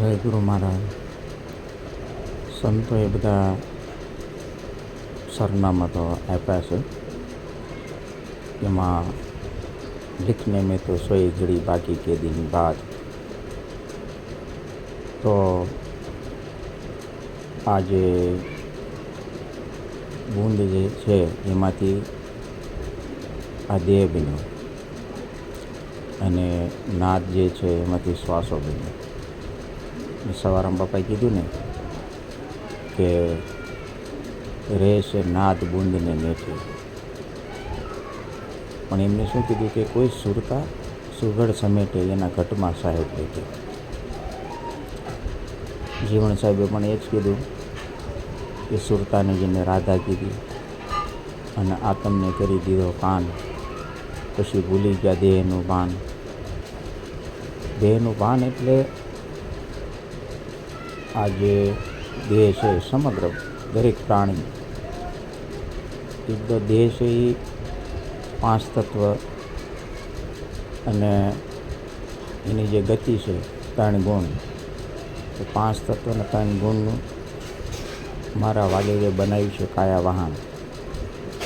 જયગુરુ મહારાજ. એ બધા સરનામા તો આપ્યા છે. એમાં લિખને મેં તો સોય ઘડી બાકી કે દિન બાદ તો આ જે બૂંદ જે છે, એમાંથી આ દેહ બન્યો અને નાદ જે છે, એમાંથી શ્વાસો બન્યો. સવારમાં બાપાએ કીધું ને કે રહેશે નાદ બૂંદને મેઠી. પણ એમને શું કીધું કે કોઈ સુરતા સુગડ સમેટે એના ઘટમાં સાહેબ બેઠી. જીવણ સાહેબે પણ એ જ કીધું કે સુરતાને જેને રાધા કીધી અને આતમને કરી દીધો કાન પછી ભૂલી ગયા દેહનું પાન. દેહનું પાન એટલે આ જે દેહ છે સમગ્ર દરેક પ્રાણી એક તો દેહ છે એ પાંચ તત્વ અને એની જે ગતિ છે ત્રણ ગુણ. એ પાંચ તત્વ અને ત્રણ ગુણનું મારા વાલીએ બનાવ્યું છે કાયા વાહન.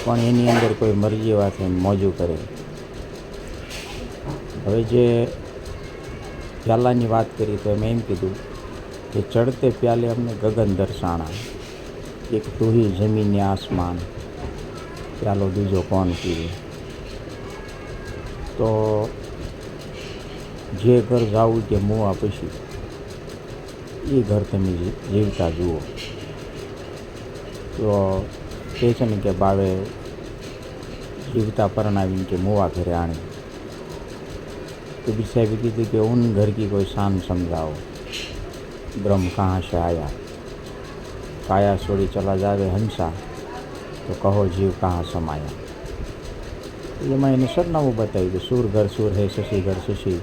પણ એની અંદર કોઈ મરજી વાત મોજું કરે. હવે જે ઝાલાની વાત કરી તો મેં એમ કીધું કે ચડતે પ્યાલે અમને ગગન દર્શાણા એક તુહી જમીને આસમાન પ્યાલો બીજો કોણ પીવે તો જે ઘર જાવું કે મુવા પછી એ ઘર તમે જી- જીવતા જુઓ તો કહે છે ને કે બાવે જીવતા પરણાવીને કે મુવા ઘરે આણી તો બીજ સાહેબે કીધું કે ઉન ઘર કી કોઈ શાન સમજાવો બ્રહ્મ કહાં से आया काया छोड़ी चला जावे हंसा તો કહો જીવ કહા સમાયા. એમાં એને સરનામું બતાવ્યું કે સુર ઘર સુર હે, શશી ઘર શશી.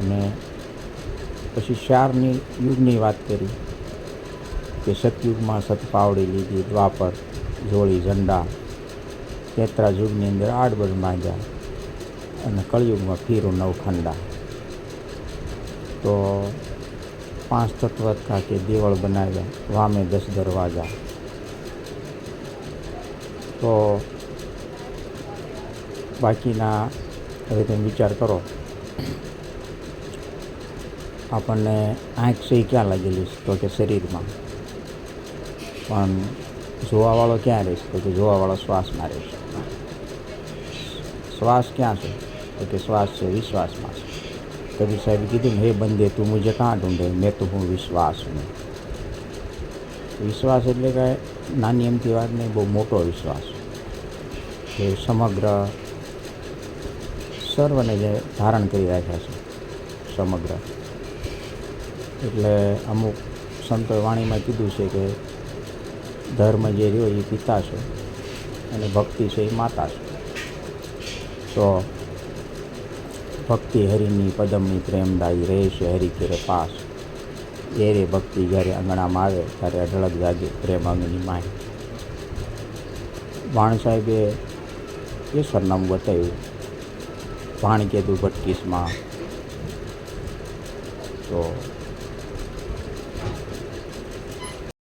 અને પછી શારની યુગની વાત કરી કે સતયુગમાં સતપાવડી લીધી, દ્વાપર જોળી ઝંડા તેત્રા યુગની અંદર આડબડ માંગ્યા અને કળિયુગમાં ફીરું નવ ખંડા તો પાંચ તત્વ કે દેવળ બનાવ્યા, વામે દસ દરવાજા. તો બાકીના હવે તમે વિચાર કરો, આપણને આંખ સહી ક્યાં લાગેલી છે? તો કે શરીરમાં. પણ જોવાવાળો ક્યાં રહેશે? તો કે જોવાવાળો શ્વાસમાં રહેશે. શ્વાસ ક્યાં છે? તો કે શ્વાસ છે વિશ્વાસમાં. કબીર સાહેબે કીધું હે બંદે તું મુજે કાં ઢૂંઢે મેં તો હું વિશ્વાસ હું વિશ્વાસ એટલે કે નાની એમથી વાત નહીં, બહુ મોટો વિશ્વાસ. કે સમગ્ર સર્વને જે ધારણ કરી રાખ્યા છે, સમગ્ર. એટલે અમુક સંતો વાણીમાં કીધું છે કે ધર્મ જે રહ્યો એ પિતા છે અને ભક્તિ છે એ માતા છે. તો ભક્તિ હરિની પદમની પ્રેમદાયી રહે છે હરિ કેરે પાસ. એ રે ભક્તિ જ્યારે આંગણામાં આવે ત્યારે અઢળક જાગે પ્રેમ અંગની માય વાણ સાહેબે એ સરનામું બતાવ્યું. ભાણ કેતું ભટકીસમાં તો